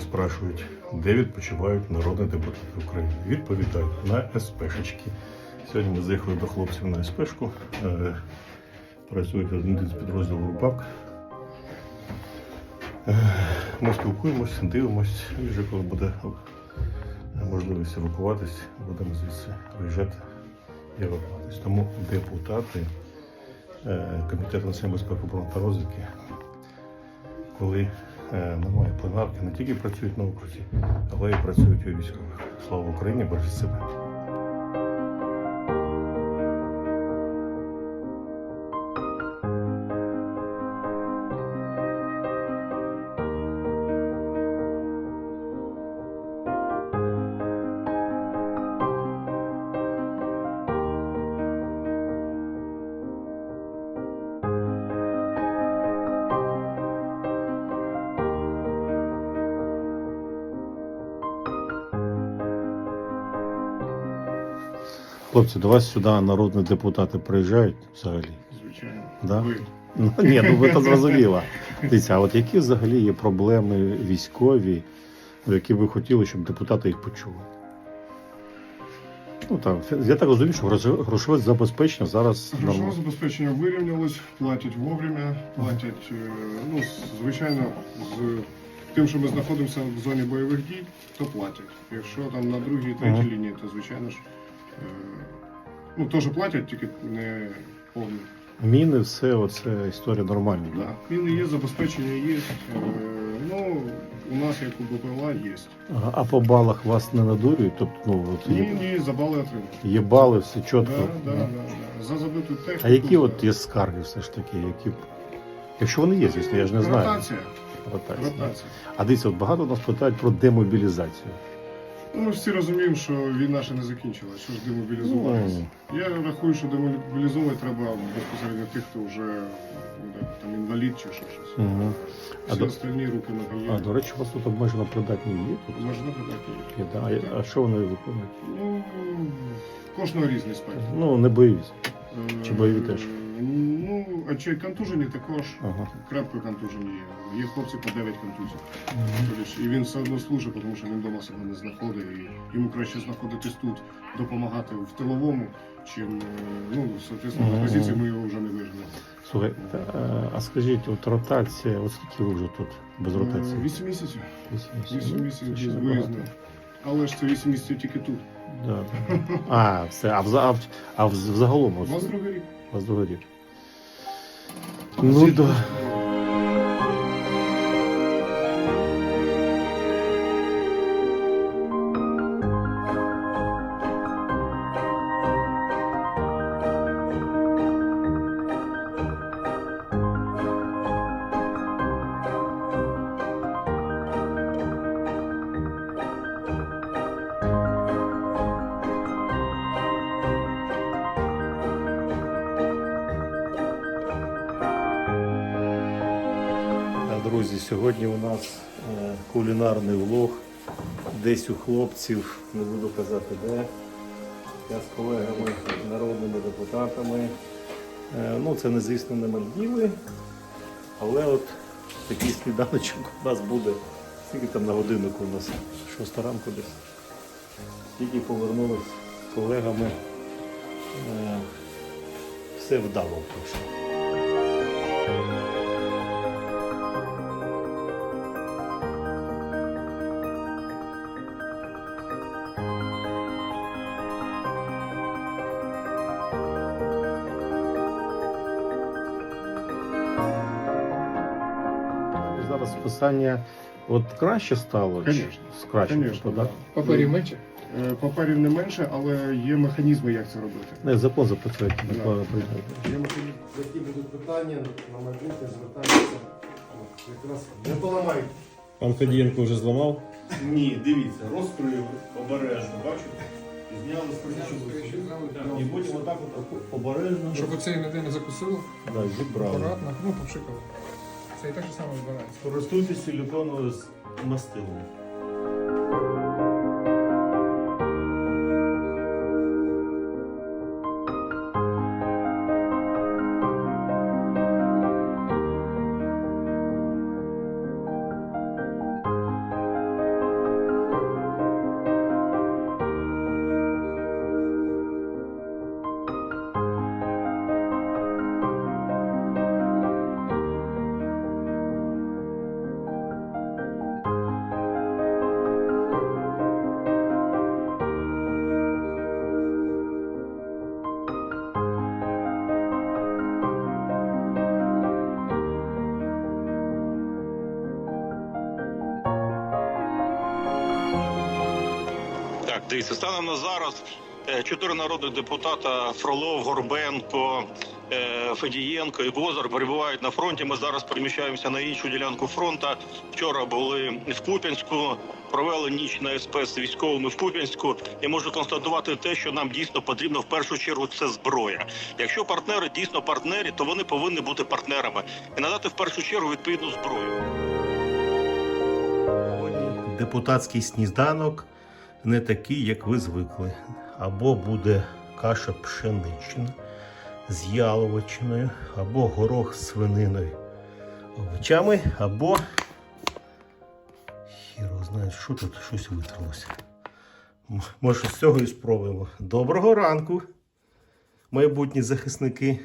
спрашують, де відпочивають народні депутати України. Відповідають на СПшечки. Сьогодні ми заїхали до хлопців на СПшку. Е, Працюють один з підрозділу РУПАК. Е, Ми спілкуємось, дивимось, і вже коли буде можливість евакуватись, будемо звідси виїжджати і евакуватись. Тому депутати е, Комітету національної безпеки оборони та розвідки коли немає пленарки, не тільки працюють на окрузі, але й працюють у військових. Слава Україні, бережіть себе. Хлопці, до вас сюди народні депутати приїжджають взагалі? Звичайно. Да? Ви. Ну ні, ну ви то зрозуміло. Дивіться, а от які взагалі є проблеми військові, які ви хотіли, щоб депутати їх почули? Ну так, я так розумію, що грошове- забезпечення зараз Грошове забезпечення вирівнялось, платять вовремя, платять, е, ну, звичайно, з тим, що ми знаходимося в зоні бойових дій, то платять. Якщо там на другій, третій Ага. лінії, то звичайно ж, ну, теж платять, тільки не повні. Міни, все, оце історія нормальна. Да? Да. Він є, забезпечення є. Е, ну, у нас, як у БПЛА, є. Ага, А по балах вас не надурюють? Тобто, ну, от Ні, є, ні, за бали отримали. є бали, все чітко. Да, да, Да. да, да. За забиту техніку. А які от є скарги все ж таки, які. Якщо вони є, звісно, я ж не знаю. Ротація. Ротація. Ротація. А дивіться, от багато нас питають про демобілізацію. Ну, ми ж всі розуміємо, що війна ще не закінчилась, що ж демобілізуватися. Ну. Я рахую, що демобілізовувати треба безпосередньо тих, хто вже буде там інвалід чи ще щось. Угу. А, Всі до, остальні руки ноги а до речі, у вас тут обмежено придатні є тут? Можна придати. Є, да? А, а що вони виконують? Ну, кожного різний спектр. Ну, не бойовість. Чи бойові Е, теж? Ну, а чи контужені також. Ага. Крепко контужені є. Є хлопці по 9 контузій. Тобто, І він все одно служить, тому що він вдома себе не знаходить. І йому краще знаходитись тут, допомагати в тиловому, чим е, ну, соответственно, на Мгм. позиції ми його вже не вижнемо. Слухай, та, е, а скажіть, от ротація, от скільки ви вже тут без ротації? 8 місяців. Вісім 8 Ну, місяців без виїзду. Але ж це 8 місяців тільки тут. Да. А, все, а, вза- а, в- а в- взагалом У вас другий рік. вас другий рік. Ну, Друзі, сьогодні у нас е, кулінарний влог. Десь у хлопців, не буду казати де. Я з колегами, народними депутатами. Е, Ну, це звісно не Мальдіви, але от такий сніданочок у нас буде. Скільки там на годиннику у нас? Шоста ранку десь. Тільки повернулись з колегами. Е, Все вдало пройшло. Зараз списання от краще стало? Конечно. краще пішло, так? Паперів менше? Е, Паперів не менше, але є механізми, як це робити. Не, закон записує. Да. Є механізми. Які будуть питання на майбутнє, звертайтеся. Якраз не поламайте. Пан Федієнко вже зламав. Ні, дивіться, розкрили обережно, бачите? Зняли з І потім отак от обережно Щоб оцей ніде не закусило, да, зібрали. акуратно, ну попшикало. Це і так же само збирається. Користуйтесь силіконовою з мастилом. Так, дивіться, станом на зараз е, чотири народних депутата Фролов, Горбенко, е, Федієнко і Бозар перебувають на фронті. Ми зараз переміщаємося на іншу ділянку фронту. Вчора були в Куп'янську, провели ніч на СП з військовими в Куп'янську. І можу констатувати те, що нам дійсно потрібно в першу чергу це зброя. Якщо партнери дійсно партнері, то вони повинні бути партнерами і надати в першу чергу відповідну зброю. Депутатський сніданок не такий, як ви звикли. Або буде каша пшенична з яловичиною, або горох з свининою овочами, або хіро знає, що тут щось витерлося. Може, з цього і спробуємо. Доброго ранку, майбутні захисники.